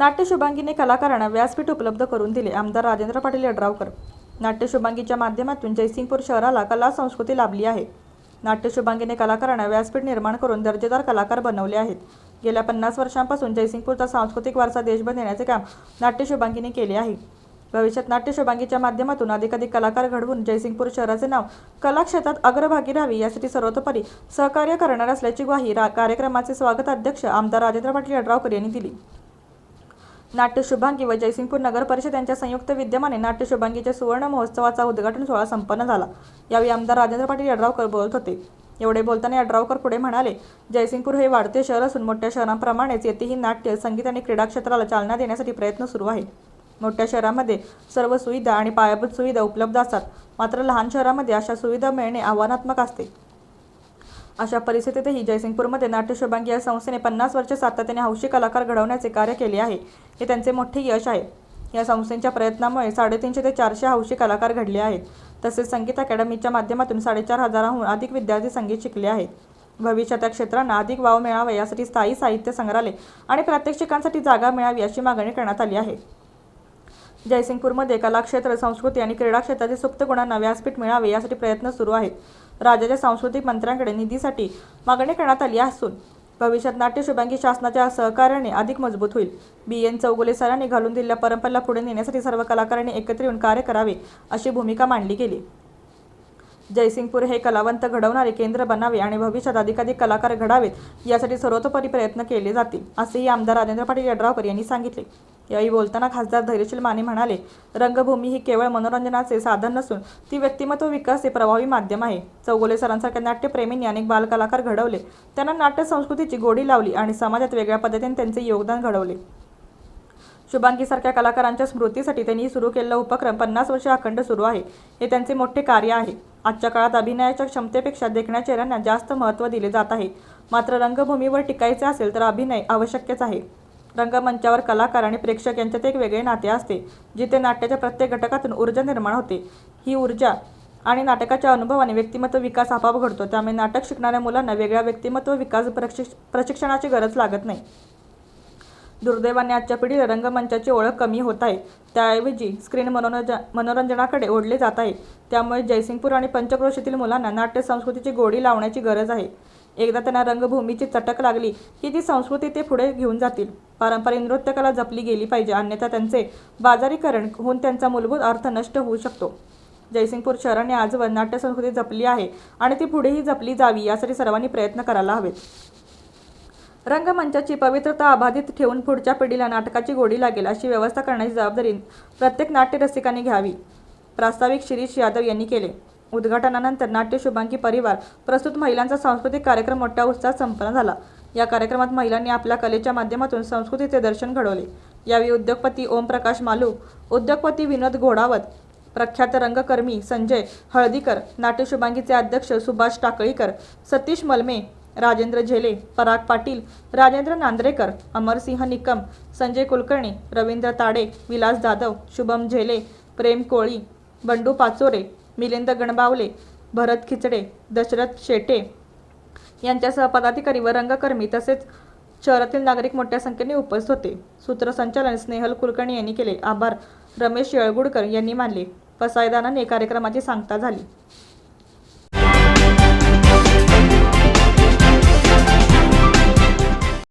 नाट्य शुभांगीने कलाकारांना व्यासपीठ उपलब्ध करून दिले आमदार राजेंद्र पाटील यड्रावकर. नाट्य शुभांगीच्या माध्यमातून जयसिंगपूर शहराला कला संस्कृती लाभली आहे. नाट्य शुभांगीने कलाकारांना व्यासपीठ निर्माण करून दर्जेदार कलाकार बनवले आहेत. गेल्या पन्नास वर्षांपासून जयसिंगपूरचा सांस्कृतिक वारसा देशभर नेण्याचे काम नाट्य शुभांगीने केले आहे. भविष्यात नाट्य शुभांगीच्या माध्यमातून अधिकाधिक कलाकार घडवून जयसिंगपूर शहराचे नाव कला क्षेत्रात अग्रभागी राहावी यासाठी सर्वतोपरी सहकार्य करणार असल्याची ग्वाही रा- कार्यक्रमाचे स्वागताध्यक्ष आमदार राजेंद्र पाटील यड्रावकर यांनी दिली. नाट्य शुभांगी व जयसिंगपूर नगर परिषद यांच्या संयुक्त विद्यमाने नाट्य शुभांगीच्या सुवर्ण महोत्सवाचा उद्घाटन सोहळा संपन्न झाला. यावेळी आमदार राजेंद्र पाटील यड्रावकर बोलत होते. एवढे बोलताना यड्रावकर पुढे म्हणाले जयसिंगपूर हे वाढते शहर असून मोठ्या शहरांप्रमाणेच येथेही नाट्य संगीत आणि क्रीडा क्षेत्राला चालना देण्यासाठी प्रयत्न सुरू आहे. मोठ्या शहरामध्ये सर्व सुविधा आणि पायाभूत सुविधा उपलब्ध असतात. मात्र लहान शहरामध्ये अशा सुविधा मिळणे आव्हानात्मक असते. अशा परिस्थितीतही जयसिंगपूरमध्ये नाट्यशुभांगी या संस्थेने पन्नास वर्ष सातत्याने हौशी कलाकार घडवण्याचे कार्य केले आहे. हे त्यांचे मोठे यश आहे. या संस्थेच्या प्रयत्नामुळे साडेतीनशे ते चारशे हौशी कलाकार घडले आहेत. तसेच संगीत अकॅडमीच्या माध्यमातून साडेचार हजाराहून अधिक विद्यार्थी संगीत शिकले आहेत. भविष्यात या क्षेत्रांना अधिक वाव मिळावा यासाठी स्थायी साहित्य संग्रहालय आणि प्रात्यक्षिकांसाठी जागा मिळावी अशी मागणी करण्यात आली आहे. जयसिंगपूरमध्ये कलाक्षेत्र संस्कृती आणि क्रीडा क्षेत्रातील सुप्त गुणांना व्यासपीठ मिळावे यासाठी प्रयत्न सुरू आहेत. राज्याच्या सांस्कृतिक मंत्र्यांकडे निधीसाठी मागणी करण्यात आली असून भविष्यात नाट्य शुभांगी शासनाच्या सहकार्याने अधिक मजबूत होईल. बी. एन. चौगुले सरांनी घालून दिलेल्या परंपरेला पुढे नेण्यासाठी सर्व कलाकारांनी एकत्र येऊन कार्य करावे अशी भूमिका मांडली गेली. जयसिंगपूर हे कलावंत घडवणारे केंद्र बनावे आणि भविष्यात अधिकाधिक कलाकार घडावेत यासाठी सर्वतोपरी प्रयत्न केले जातील असेही आमदार राजेंद्र पाटील यड्रावकर यांनी सांगितले. यावेळी बोलताना खासदार धैर्यशील माने म्हणाले रंगभूमी ही केवळ मनोरंजनाचे साधन नसून ती व्यक्तिमत्व विकास हे प्रभावी माध्यम आहे. चौगोले सरांसारख्या नाट्यप्रेमींनी अनेक बालकलाकार घडवले. त्यांना नाट्य संस्कृतीची गोडी लावली आणि समाजात वेगळ्या पद्धतीने त्यांचे योगदान घडवले. शुभांगीसारख्या कलाकारांच्या स्मृतीसाठी त्यांनी सुरू केलेला उपक्रम पन्नास वर्षे अखंड सुरू आहे. हे त्यांचे मोठे कार्य आहे. आजच्या काळात अभिनयाच्या क्षमतेपेक्षा देखण्या चेहऱ्यांना जास्त महत्त्व दिले जात आहे. मात्र रंगभूमीवर टिकायचे असेल तर अभिनय आवश्यकच आहे. रंगमंचावर कलाकार आणि प्रेक्षक यांच्यात एक वेगळे नाते असते जिथे नाट्याच्या प्रत्येक घटकातून ऊर्जा निर्माण होते. ही ऊर्जा आणि नाटकाच्या अनुभवाने व्यक्तिमत्व विकास आपाप घडतो. त्यामुळे नाटक शिकणाऱ्या मुलांना वेगळ्या व्यक्तिमत्व विकास प्रशिक्ष प्रशिक्षणाची गरज लागत नाही. दुर्दैवाने आजच्या पिढीला रंगमंचाची ओळख कमी होत आहे. त्याऐवजी स्क्रीन मनोरंजन मनोरंजनाकडे ओढले जात आहे. त्यामुळे जयसिंगपूर आणि पंचक्रोशीतील मुलांना नाट्य संस्कृतीची गोडी लावण्याची गरज आहे. एकदा त्यांना रंगभूमीची चटक लागली की ती संस्कृती ते पुढे घेऊन जातील. पारंपरिक नृत्यकला जपली गेली पाहिजे. अन्यथा त्यांचे बाजारीकरण होऊन त्यांचा मूलभूत अर्थ नष्ट होऊ शकतो. जयसिंगपूर शहराने आजवर नाट्य संस्कृती जपली आहे आणि ती पुढेही जपली जावी यासाठी सर्वांनी प्रयत्न करायला हवेत. रंगमंचाची पवित्रता अबाधित ठेवून पुढच्या पिढीला नाटकाची गोडी लागेल अशी व्यवस्था करण्याची जबाबदारी प्रत्येक नाट्य रसिकांनी घ्यावी प्रास्ताविक शिरीष यादव यांनी केले. उद्घाटनानंतर नाट्य शुभांकी परिवार प्रस्तुत महिलांचा सांस्कृतिक कार्यक्रम मोठ्या उत्साहात संपन्न झाला. या कार्यक्रमात महिलांनी आपल्या कलेच्या माध्यमातून संस्कृतीचे दर्शन घडवले. यावेळी उद्योगपती ओमप्रकाश मालू उद्योगपती विनोद घोडावत प्रख्यात रंगकर्मी संजय हळदीकर नाट्य शुभांगीचे अध्यक्ष सुभाष टाकळीकर सतीश मलमे राजेंद्र झेले पराग पाटील राजेंद्र नांद्रेकर अमरसिंह निकम संजय कुलकर्णी रवींद्र ताडे विलास जाधव शुभम झेले प्रेम कोळी बंडू पाचोरे मिलिंद गणबावले भरत खिचडे दशरथ शेटे यांच्यासह पदाधिकारी व रंगकर्मी तसेच शहरातील नागरिक मोठ्या संख्येने उपस्थित होते. सूत्रसंचालन स्नेहल कुलकर्णी यांनी केले. आभार. रमेश येळगुडकर यांनी मानले. पसायदानाने कार्यक्रमाची सांगता झाली.